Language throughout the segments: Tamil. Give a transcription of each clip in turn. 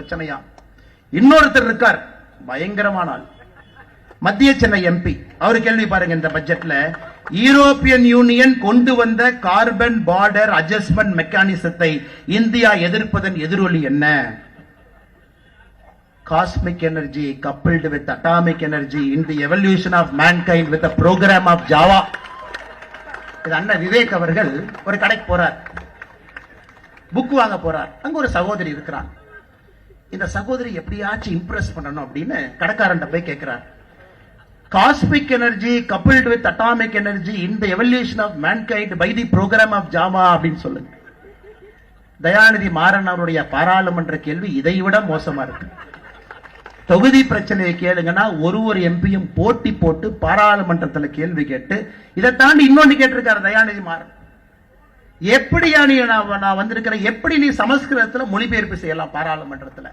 பிரச்சனையா? இன்னொருத்தர் இருக்கார். பயங்கரமான ஆள் மத்திய சென்னை எம்பி அவர் கேள்வி பாருங்க இந்த பட்ஜெட்ல. யூரோப்பியன் யூனியன் கொண்டு வந்த கார்பன் பார்டர் அட்ஜஸ்ட்மெண்ட் மெக்கானிசத்தை இந்தியா எதிர்ப்பதன் எதிரொலி என்ன? Cosmic energy coupled with atomic energy in the evolution of mankind with program of Java இது அண்ணன் விவேக் அவர்கள் ஒரு கடைக்கு போறார். புக் வாங்க போறார். அங்க ஒரு சகோதரி இருக்கிறான். இந்த சகோதரி எப்படியாச்சும் இம்ப்ரெஸ் பண்ணணும் அப்படின்னு கடைக்காரன்ட்ட போய் கேட்கிறார் cosmic energy coupled with atomic energy in the of of mankind by the program of Java அப்படின்னு சொல்லுங்க. தயாநிதி மாறன் அவருடைய பாராளுமன்ற கேள்வி இதை விட மோசமா இருக்கு. தொகுதி பிரச்சனையை கேளுங்கன்னா ஒரு ஒரு எம்பியும் போட்டி போட்டு பாராளுமன்றத்தில் கேள்வி கேட்டு இதை தாண்டி இன்னொன்னு கேட்டிருக்காரு தயாநிதி மாறன். எப்படியா நீ நான் நான் வந்திருக்கிறேன்? எப்படி நீ சமஸ்கிருதத்தில் மொழிபெயர்ப்பு செய்யலாம் பாராளுமன்றத்தில்?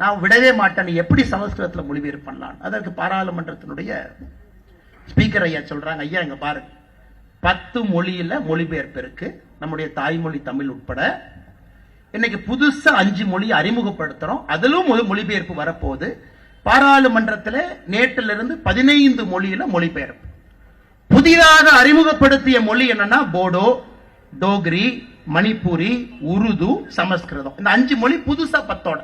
நான் விடவே மாட்டேன். எப்படி சமஸ்கிருதத்தில் மொழிபெயர்ப்பு பண்ணலாம்? அதற்கு பாராளுமன்றத்தினுடைய ஸ்பீக்கர் ஐயா சொல்றாங்க ஐயா இங்க பாருங்க பத்து மொழியில மொழிபெயர்ப்பு இருக்கு. நம்முடைய தாய்மொழி தமிழ் உட்பட. இன்னைக்கு புதுசா அஞ்சு மொழி அறிமுகப்படுத்துறோம். அதிலும் மொழிபெயர்ப்பு வரப்போகுது. பாராளுமன்றத்தில் நேற்றிலிருந்து இருந்து பதினைந்து மொழியில மொழிபெயர்ப்பு. புதிதாக அறிமுகப்படுத்திய மொழி என்னன்னா போடோ டோக்ரி மணிப்பூரி உருது சமஸ்கிருதம். இந்த அஞ்சு மொழி புதுசா பத்தோட.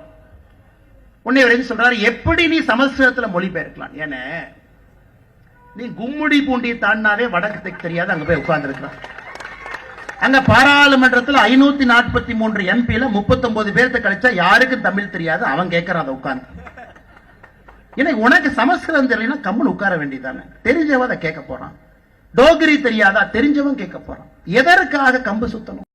உன்னை வரைக்கும் சொல்றாரு? எப்படி நீ சமஸ்கிருதத்துல மொழிபெயர்க்கலாம்? ஏன்னா நீ கும்முடி பூண்டி தாண்டாவே வடக்கு தெற்கு தெரியாது அங்க போய் உட்கார்ந்து அங்க பாராளுமன்றத்தில் ஐநூத்தி நாற்பத்தி மூன்று எம்பில முப்பத்தொன்பது பேர்த்த கழிச்சா யாருக்கும் தமிழ் தெரியாது அவன் கேட்கறான் அதை உட்கார்ந்து. எனக்கு உனக்கு சமஸ்கிருதம் தெரியலன்னா கம்முன்னு உட்கார வேண்டியதானே தெரிஞ்சவன் அதை கேட்க போறான். டோகிரி தெரியாதா? தெரிஞ்சவன் கேட்க போறான். எதற்காக கம்பு சுத்தணும்?